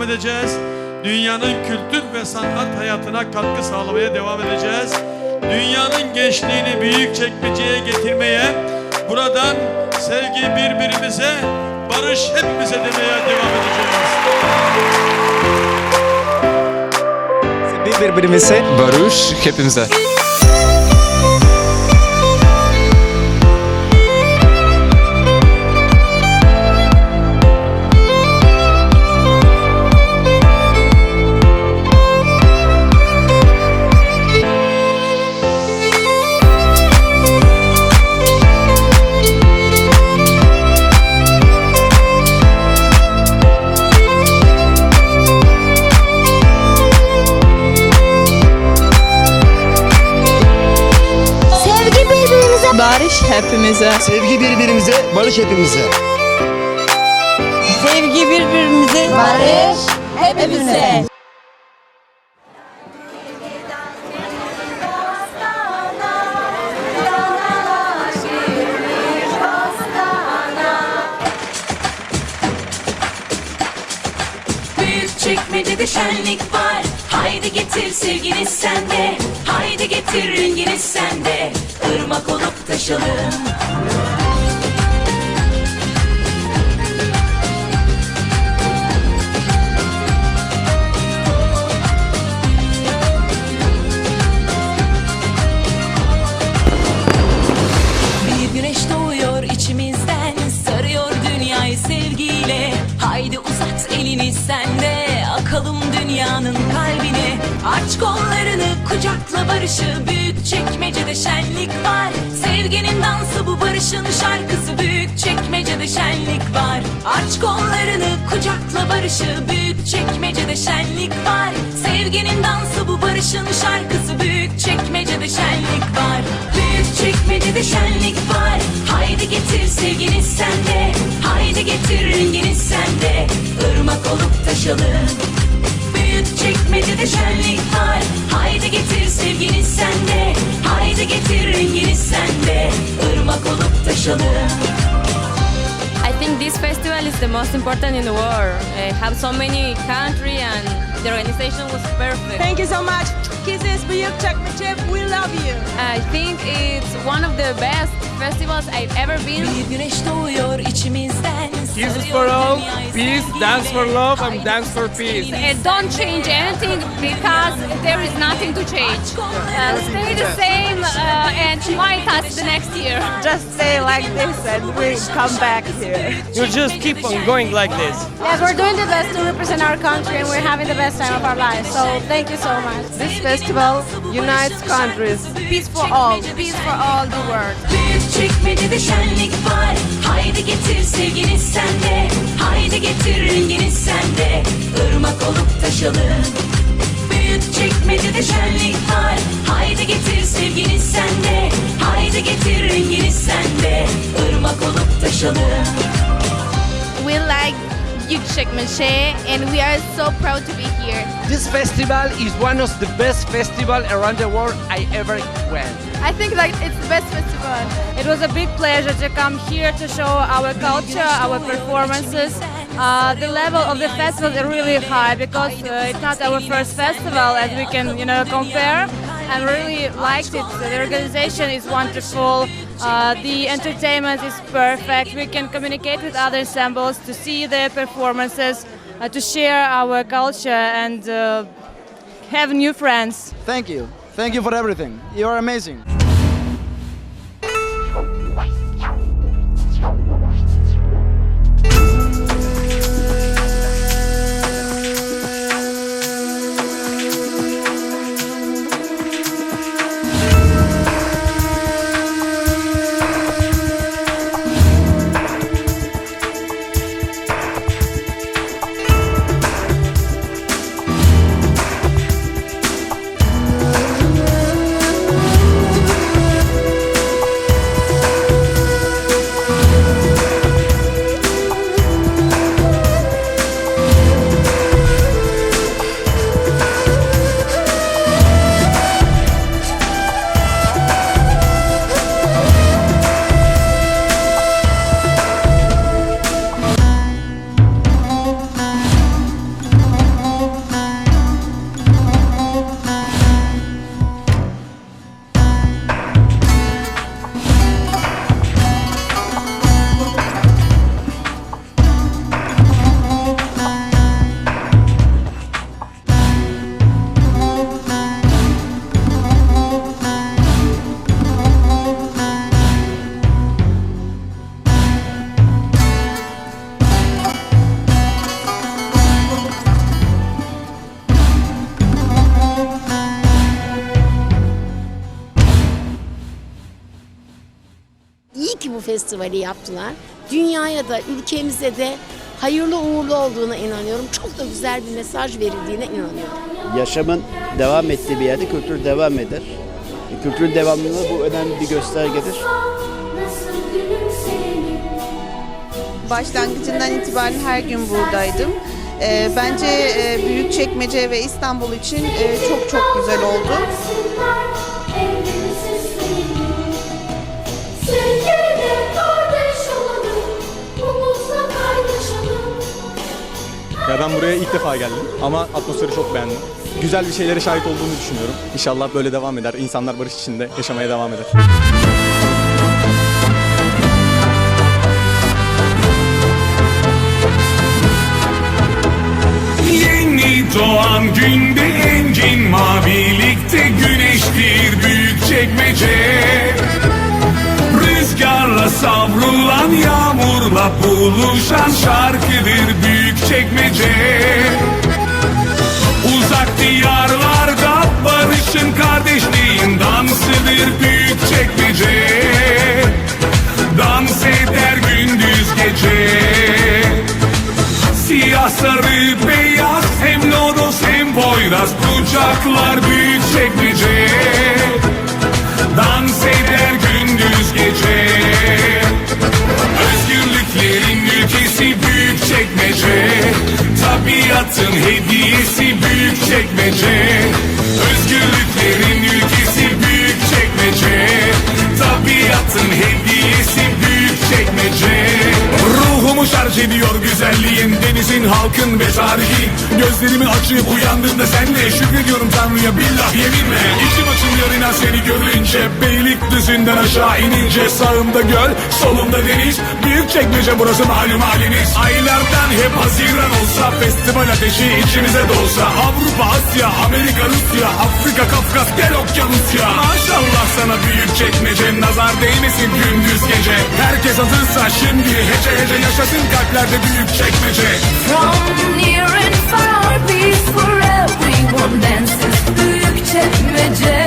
devam edeceğiz. Dünyanın kültür ve sanat hayatına katkı sağlamaya devam edeceğiz. Dünyanın gençliğini büyük çekmeceye getirmeye, buradan sevgi birbirimize, barış hepimize demeye devam edeceğiz. Bir birbirimize Barış hepimize. Hepimize. sevgi birbirimize, barış hepimize. Sevgi birbirimize. barış hepimize. Çekmecede şenlik var Haydi getir sevgini sende Haydi getir rengini sende Irmak olup taşalım barışı Büyük çekmecede şenlik var. Sevginin dansı bu barışın şarkısı Büyük çekmecede şenlik var. Aç kollarını kucakla barışı Büyük çekmecede şenlik var. Sevginin dansı bu barışın şarkısı Büyük çekmecede şenlik var. Büyük çekmecede şenlik var. Haydi getir sevgini sende. Haydi getir rengini sende. Irmak olup taşalım Büyük çekmecede şenlik var Haydi getir sevgini sende Haydi getir rengini sende Irmak olup taşalım I think this festival is the most important in the world. Uh, have so many country and the organization was perfect. Thank you so much. Kisses Büyük Çekmece. We love you. I think it's one of the best festivals I've ever been. Bir güneş doğuyor içimizden Jesus for all, peace, dance for love, and dance for peace. Uh, don't change anything because there is nothing to change. Uh, stay the same uh, and invite us the next year. Just stay like this and we come back here. You just keep on going like this. Yes, we're doing the best to represent our country and we're having the best time of our lives. So thank you so much. This festival unites countries. Peace for all. Peace for all the world. Büyük çekmecede şenlik var Haydi getir sevgini sende Haydi getir rengini sende Irmak olup taşalım Büyük çekmecede şenlik var Haydi getir sevgini sende Haydi getir rengini sende Irmak olup taşalım We like Yüksekmeşe and we are so proud to be here. This festival is one of the best festival around the world I ever went. I think that it's the best festival. It was a big pleasure to come here to show our culture, our performances. Uh, the level of the festival is really high because uh, it's not our first festival as we can, you know, compare. And really liked it. The organization is wonderful. Uh, the entertainment is perfect. We can communicate with other ensembles to see their performances, uh, to share our culture and uh, have new friends. Thank you. Thank you for everything. You are amazing. Bu festivali yaptılar. Dünyaya da ülkemize de hayırlı uğurlu olduğuna inanıyorum. Çok da güzel bir mesaj verildiğine inanıyorum. Yaşamın devam ettiği bir yerde kültür devam eder. E, Kültürün devamlılığı bu önemli bir göstergedir. Başlangıcından itibaren her gün buradaydım. Ee, bence e, Büyükçekmece ve İstanbul için e, çok çok güzel oldu. Ya ben buraya ilk defa geldim ama atmosferi çok beğendim. Güzel bir şeylere şahit olduğumu düşünüyorum. İnşallah böyle devam eder. İnsanlar barış içinde yaşamaya devam eder. Yeni doğan günde engin mavilikte güneştir büyük çekmece Rüzgarla savrulan yağmurla buluşan şarkıdır büyük çekmece Tabiatın hediyesi büyük çekmece şarj ediyor güzelliğin Denizin halkın ve tarihi Gözlerimi açıp uyandığımda senle Şükrediyorum Tanrı'ya billah yeminle. İçim açılıyor inan seni görünce Beylikdüzü'nden aşağı inince Sağımda göl solumda deniz. Büyük çekmece burası malum haliniz Aylardan hep haziran olsa Festival ateşi içimize dolsa. Avrupa, Asya, Amerika, Rusya Afrika, Kafkas, gel okyanusya. Maşallah sana büyük çekmece Nazar değmesin gündüz gece. Herkes hazırsa şimdi hece hece yaşasın kalplerde büyük çekmece. From near and far peace for everyone dances. Büyük çekmece.